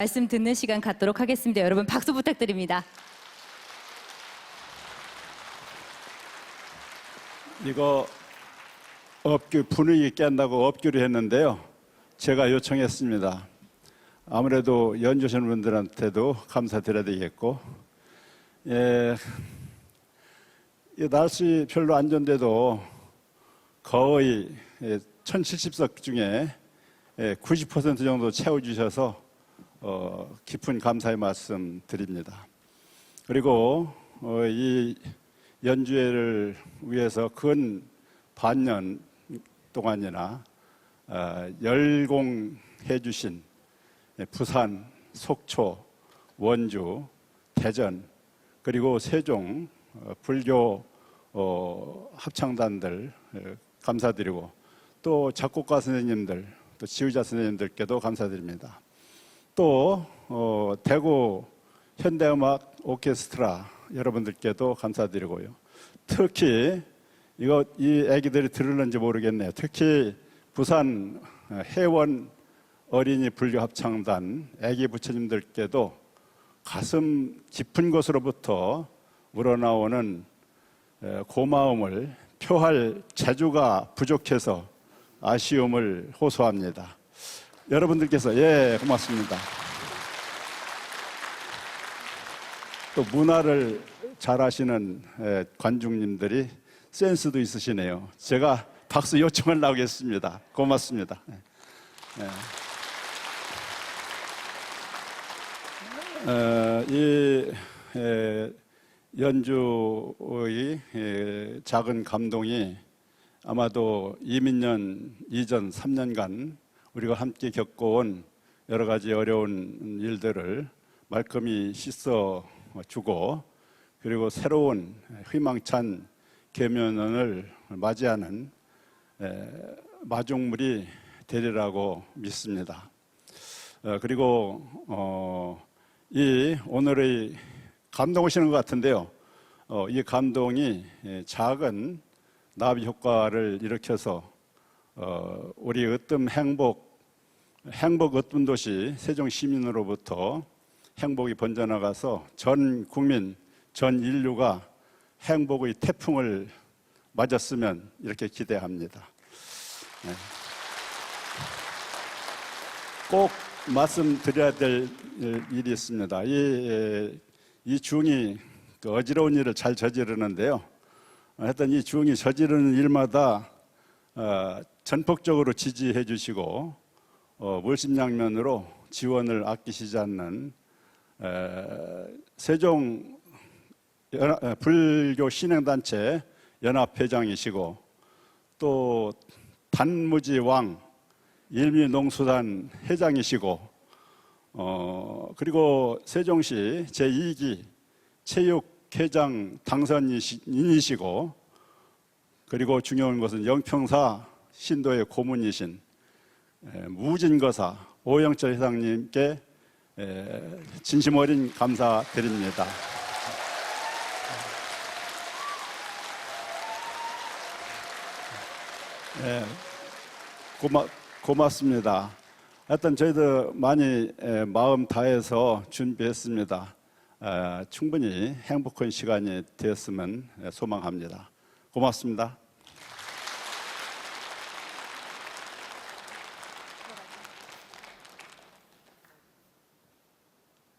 말씀 듣는 시간 갖도록 하겠습니다. 여러분 박수 부탁드립니다. 이거 업규 분위기 깬다고 업규를 했는데요. 제가 요청했습니다. 아무래도 연주하시는 분들한테도 감사드려야 되겠고, 예, 이 날씨 별로 안 좋은데도 거의 1070석 중에 90% 정도 채워주셔서 어, 깊은 감사의 말씀 드립니다. 그리고 어, 이 연주회를 위해서 근 반년 동안이나 어, 열공해 주신 부산, 속초, 원주, 대전 그리고 세종 어, 불교 어, 합창단들 어, 감사드리고 또 작곡가 선생님들 또 지휘자 선생님들께도 감사드립니다. 또 어, 대구 현대음악 오케스트라 여러분들께도 감사드리고요. 특히 이거 이 아기들이 들을는지 모르겠네요. 특히 부산 해원 어린이 불교 합창단 아기 부처님들께도 가슴 깊은 곳으로부터 우러나오는 에, 고마움을 표할 재주가 부족해서 아쉬움을 호소합니다. 여러분들께서 예 고맙습니다. 또 문화를 잘 아시는 에, 관중님들이 센스도 있으시네요. 제가 박수 요청을 나오겠습니다. 고맙습니다. 예. 어, 이 에, 연주의 에, 작은 감동이 아마도 이민년 이전 3년간 우리가 함께 겪어온 여러 가지 어려운 일들을 말끔히 씻어 주고 그리고 새로운 희망찬 개면을 맞이하는 에, 마중물이 되리라고 믿습니다. 어, 그리고 어, 이 오늘의 감동 오시는 것 같은데요. 어, 이 감동이 예, 작은 나비 효과를 일으켜서 어, 우리 으뜸 행복 행복 으뜸 도시 세종 시민으로부터 행복이 번져나가서 전 국민 전 인류가 행복의 태풍을 맞았으면 이렇게 기대합니다. 네. 꼭 말씀드려야 될 일이 있습니다. 이, 에, 이 중이 그 어지러운 일을 잘 저지르는데요. 하여튼 이 중이 저지르는 일마다 어, 전폭적으로 지지해 주시고 어, 물심양면으로 지원을 아끼시지 않는 에, 세종 불교 신행단체 연합회장이시고 또 단무지 왕 일미농수단 회장이시고 어, 그리고 세종시 제2기 체육회장 당선인이시고 그리고 중요한 것은 영평사 신도의 고문이신 에, 무진거사 오영철 회장님께 에, 진심 어린 감사드립니다. 예, 고마, 고맙습니다. 하여튼 저희도 많이 에, 마음 다해서 준비했습니다. 에, 충분히 행복한 시간이 되었으면 에, 소망합니다. 고맙습니다.